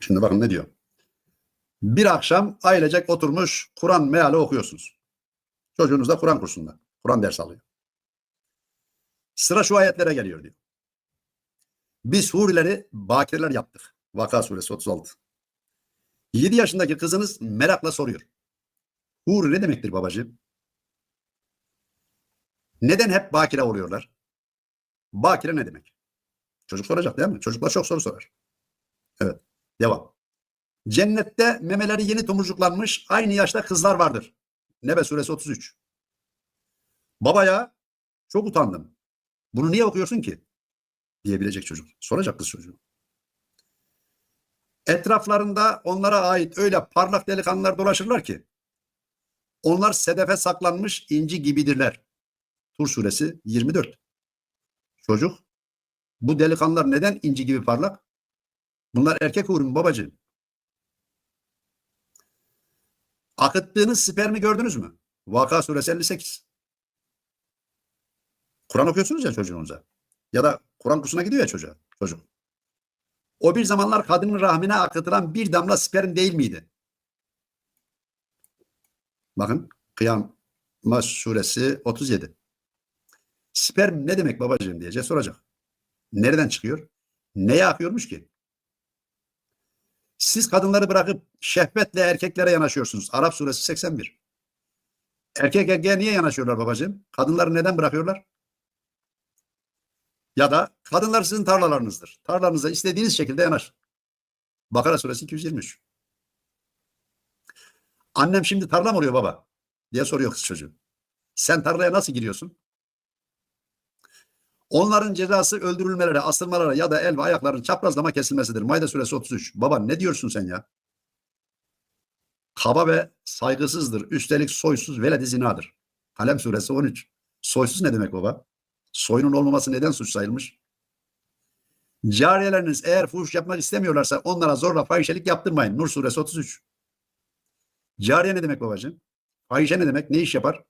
Şimdi bakın ne diyor. Bir akşam ailecek oturmuş Kur'an meali okuyorsunuz. Çocuğunuz da Kur'an kursunda. Kur'an ders alıyor. Sıra şu ayetlere geliyor diyor. Biz hurileri bakireler yaptık. Vaka suresi 36. 7 yaşındaki kızınız merakla soruyor. Huri ne demektir babacığım? Neden hep bakire oluyorlar? Bakire ne demek? Çocuk soracak değil mi? Çocuklar çok soru sorar. Evet. Devam. Cennette memeleri yeni tomurcuklanmış aynı yaşta kızlar vardır. Nebe suresi 33. Babaya çok utandım. Bunu niye okuyorsun ki? Diyebilecek çocuk. Soracak kız çocuğu. Etraflarında onlara ait öyle parlak delikanlılar dolaşırlar ki onlar sedefe saklanmış inci gibidirler. Tur suresi 24. Çocuk bu delikanlılar neden inci gibi parlak? Bunlar erkek huri mi babacığım? Akıttığınız spermi gördünüz mü? Vaka suresi 58. Kur'an okuyorsunuz ya çocuğunuza. Ya da Kur'an kursuna gidiyor ya çocuğa, çocuk. O bir zamanlar kadının rahmine akıtılan bir damla sperm değil miydi? Bakın Kıyama suresi 37. Sperm ne demek babacığım diyeceğiz soracak. Nereden çıkıyor? Neye akıyormuş ki? Siz kadınları bırakıp şehvetle erkeklere yanaşıyorsunuz. Arap suresi 81. Erkek erkeğe niye yanaşıyorlar babacığım? Kadınları neden bırakıyorlar? Ya da kadınlar sizin tarlalarınızdır. Tarlanıza istediğiniz şekilde yanaş. Bakara suresi 223. Annem şimdi tarla mı oluyor baba? diye soruyor kız çocuğu. Sen tarlaya nasıl giriyorsun? Onların cezası öldürülmeleri, asılmaları ya da el ve ayakların çaprazlama kesilmesidir. Maide suresi 33. Baba ne diyorsun sen ya? Kaba ve saygısızdır. Üstelik soysuz veledi zinadır. Kalem suresi 13. Soysuz ne demek baba? Soyunun olmaması neden suç sayılmış? Cariyeleriniz eğer fuhuş yapmak istemiyorlarsa onlara zorla fahişelik yaptırmayın. Nur suresi 33. Cariye ne demek babacığım? Fahişe ne demek? Ne iş yapar?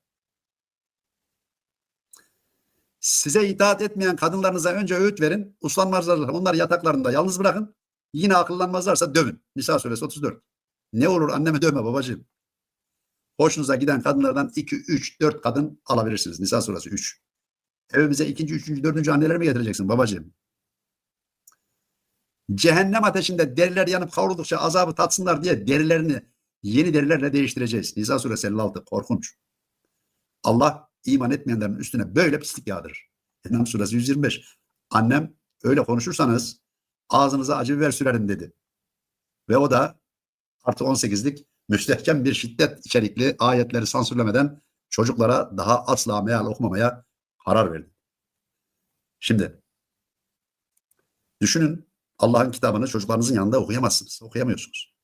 Size itaat etmeyen kadınlarınıza önce öğüt verin. Uslanmazlarsa onları yataklarında yalnız bırakın. Yine akıllanmazlarsa dövün. Nisa suresi 34. Ne olur annemi dövme babacığım. Hoşunuza giden kadınlardan 2, 3, 4 kadın alabilirsiniz. Nisa suresi 3. Evimize ikinci, üçüncü, dördüncü anneler mi getireceksin babacığım? Cehennem ateşinde deriler yanıp kavruldukça azabı tatsınlar diye derilerini yeni derilerle değiştireceğiz. Nisa suresi 56. Korkunç. Allah iman etmeyenlerin üstüne böyle pislik yağdırır. Enam suresi 125. Annem öyle konuşursanız ağzınıza acı biber sürerim dedi. Ve o da artı 18'lik müstehcem bir şiddet içerikli ayetleri sansürlemeden çocuklara daha asla meal okumamaya karar verdi. Şimdi düşünün Allah'ın kitabını çocuklarınızın yanında okuyamazsınız. Okuyamıyorsunuz.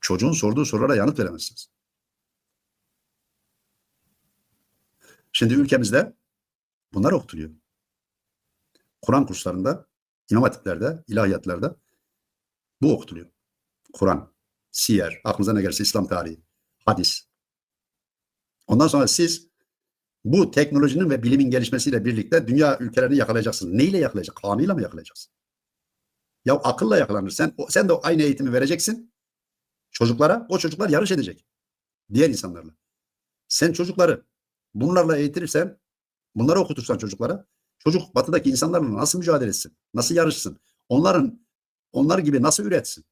Çocuğun sorduğu sorulara yanıt veremezsiniz. Şimdi ülkemizde bunlar okutuluyor. Kur'an kurslarında, imam hatiplerde, ilahiyatlarda bu okutuluyor. Kur'an, siyer, aklınıza ne gelirse İslam tarihi, hadis. Ondan sonra siz bu teknolojinin ve bilimin gelişmesiyle birlikte dünya ülkelerini yakalayacaksınız. Neyle yakalayacak? Kanıyla mı yakalayacaksın? Ya akılla yakalanır. Sen, sen de aynı eğitimi vereceksin çocuklara. O çocuklar yarış edecek. Diğer insanlarla. Sen çocukları bunlarla eğitirsen, bunları okutursan çocuklara, çocuk batıdaki insanlarla nasıl mücadele etsin? Nasıl yarışsın? Onların onlar gibi nasıl üretsin?